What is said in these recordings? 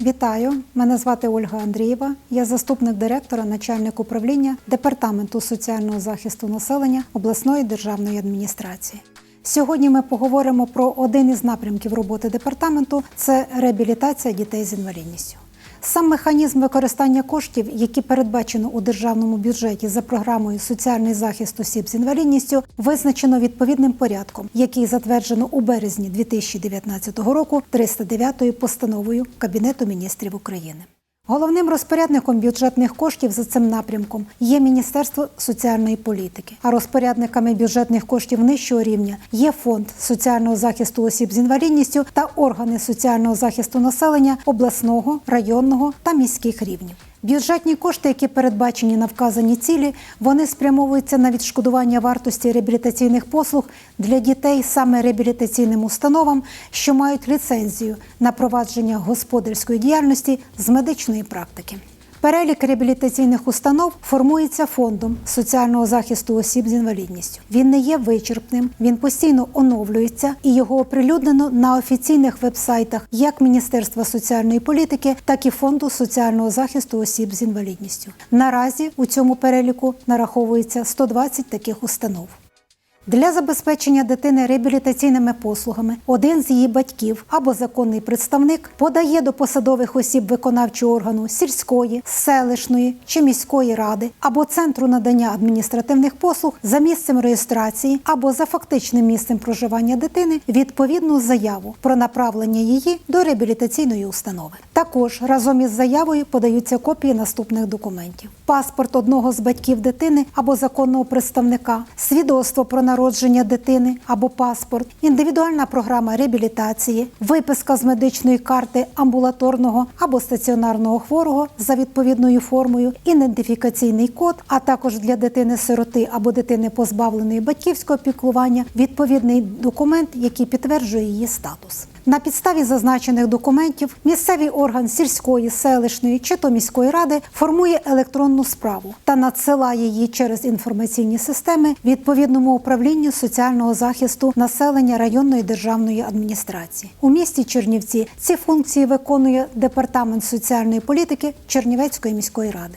Вітаю, мене звати Ольга Андрієва. Я заступник директора, начальник управління Департаменту соціального захисту населення обласної державної адміністрації. Сьогодні ми поговоримо про один із напрямків роботи департаменту це реабілітація дітей з інвалідністю. Сам механізм використання коштів, які передбачено у державному бюджеті за програмою Соціальний захист осіб з інвалідністю, визначено відповідним порядком, який затверджено у березні 2019 року 309 постановою Кабінету міністрів України. Головним розпорядником бюджетних коштів за цим напрямком є Міністерство соціальної політики, а розпорядниками бюджетних коштів нижчого рівня є фонд соціального захисту осіб з інвалідністю та органи соціального захисту населення обласного, районного та міських рівнів. Бюджетні кошти, які передбачені на вказані цілі, вони спрямовуються на відшкодування вартості реабілітаційних послуг для дітей саме реабілітаційним установам, що мають ліцензію на провадження господарської діяльності з медичної практики. Перелік реабілітаційних установ формується фондом соціального захисту осіб з інвалідністю. Він не є вичерпним, він постійно оновлюється і його оприлюднено на офіційних вебсайтах як Міністерства соціальної політики, так і фонду соціального захисту осіб з інвалідністю. Наразі у цьому переліку нараховується 120 таких установ. Для забезпечення дитини реабілітаційними послугами один з її батьків або законний представник подає до посадових осіб виконавчого органу сільської, селищної чи міської ради або центру надання адміністративних послуг за місцем реєстрації або за фактичним місцем проживання дитини відповідну заяву про направлення її до реабілітаційної установи. Також разом із заявою подаються копії наступних документів: паспорт одного з батьків дитини або законного представника, свідоцтво про народження дитини або паспорт, індивідуальна програма реабілітації, виписка з медичної карти амбулаторного або стаціонарного хворого за відповідною формою, ідентифікаційний код, а також для дитини-сироти або дитини позбавленої батьківського піклування відповідний документ, який підтверджує її статус. На підставі зазначених документів місцевий орган сільської, селищної чи то міської ради формує електронну справу та надсилає її через інформаційні системи відповідному управлінню соціального захисту населення районної державної адміністрації. У місті Чернівці ці функції виконує департамент соціальної політики Чернівецької міської ради.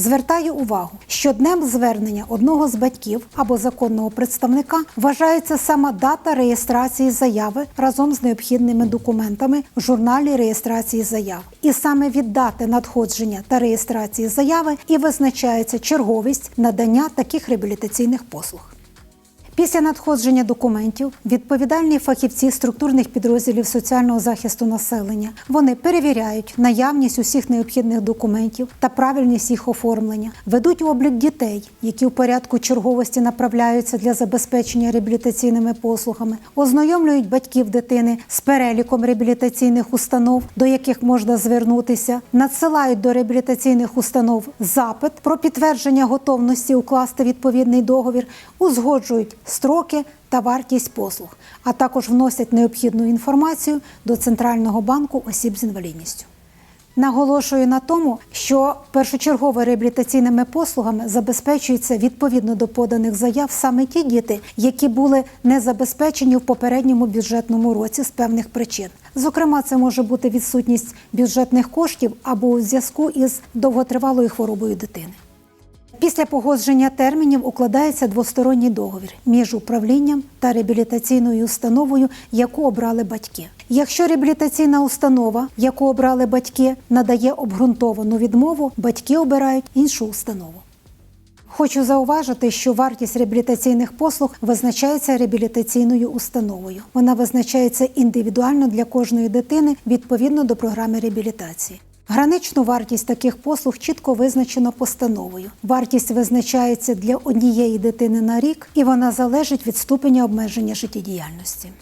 Звертаю увагу, що днем звернення одного з батьків або законного представника вважається сама дата реєстрації заяви разом з необхідними документами в журналі реєстрації заяв. І саме від дати надходження та реєстрації заяви і визначається черговість надання таких реабілітаційних послуг. Після надходження документів відповідальні фахівці структурних підрозділів соціального захисту населення. Вони перевіряють наявність усіх необхідних документів та правильність їх оформлення, ведуть облік дітей, які у порядку черговості направляються для забезпечення реабілітаційними послугами, ознайомлюють батьків дитини з переліком реабілітаційних установ, до яких можна звернутися, надсилають до реабілітаційних установ запит про підтвердження готовності укласти відповідний договір, узгоджують строки та вартість послуг, а також вносять необхідну інформацію до Центрального банку осіб з інвалідністю. Наголошую на тому, що першочергово реабілітаційними послугами забезпечуються відповідно до поданих заяв саме ті діти, які були не забезпечені в попередньому бюджетному році з певних причин. Зокрема, це може бути відсутність бюджетних коштів або у зв'язку із довготривалою хворобою дитини. Після погодження термінів укладається двосторонній договір між управлінням та реабілітаційною установою, яку обрали батьки. Якщо реабілітаційна установа, яку обрали батьки, надає обґрунтовану відмову, батьки обирають іншу установу. Хочу зауважити, що вартість реабілітаційних послуг визначається реабілітаційною установою. Вона визначається індивідуально для кожної дитини відповідно до програми реабілітації. Граничну вартість таких послуг чітко визначено постановою. Вартість визначається для однієї дитини на рік, і вона залежить від ступеня обмеження життєдіяльності.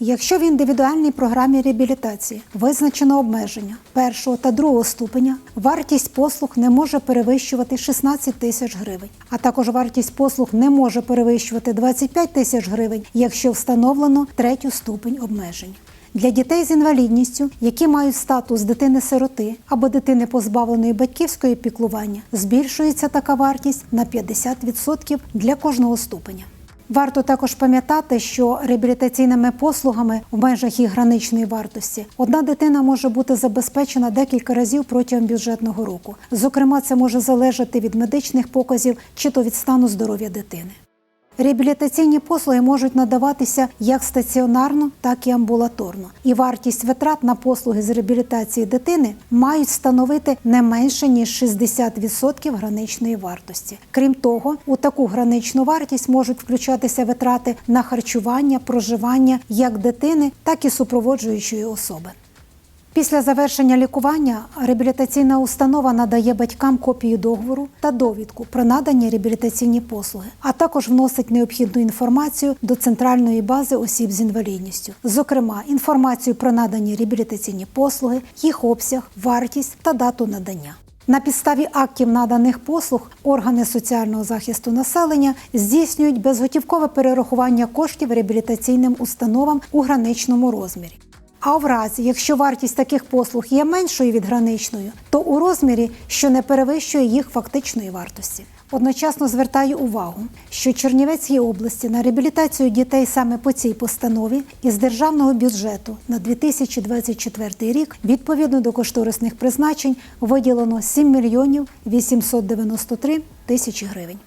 Якщо в індивідуальній програмі реабілітації визначено обмеження першого та другого ступеня, вартість послуг не може перевищувати 16 тисяч гривень, а також вартість послуг не може перевищувати 25 тисяч гривень, якщо встановлено третю ступень обмежень. Для дітей з інвалідністю, які мають статус дитини-сироти або дитини позбавленої батьківської піклування, збільшується така вартість на 50% для кожного ступеня. Варто також пам'ятати, що реабілітаційними послугами в межах їх граничної вартості одна дитина може бути забезпечена декілька разів протягом бюджетного року. Зокрема, це може залежати від медичних показів чи то від стану здоров'я дитини. Реабілітаційні послуги можуть надаватися як стаціонарно, так і амбулаторно. І вартість витрат на послуги з реабілітації дитини мають становити не менше ніж 60% граничної вартості. Крім того, у таку граничну вартість можуть включатися витрати на харчування, проживання як дитини, так і супроводжуючої особи. Після завершення лікування реабілітаційна установа надає батькам копію договору та довідку про надані реабілітаційні послуги, а також вносить необхідну інформацію до центральної бази осіб з інвалідністю, зокрема інформацію про надані реабілітаційні послуги, їх обсяг, вартість та дату надання. На підставі актів наданих послуг органи соціального захисту населення здійснюють безготівкове перерахування коштів реабілітаційним установам у граничному розмірі. А в разі, якщо вартість таких послуг є меншою від граничної, то у розмірі, що не перевищує їх фактичної вартості. Одночасно звертаю увагу, що Чернівецькій області на реабілітацію дітей саме по цій постанові із державного бюджету на 2024 рік відповідно до кошторисних призначень виділено 7 мільйонів 893 тисячі гривень.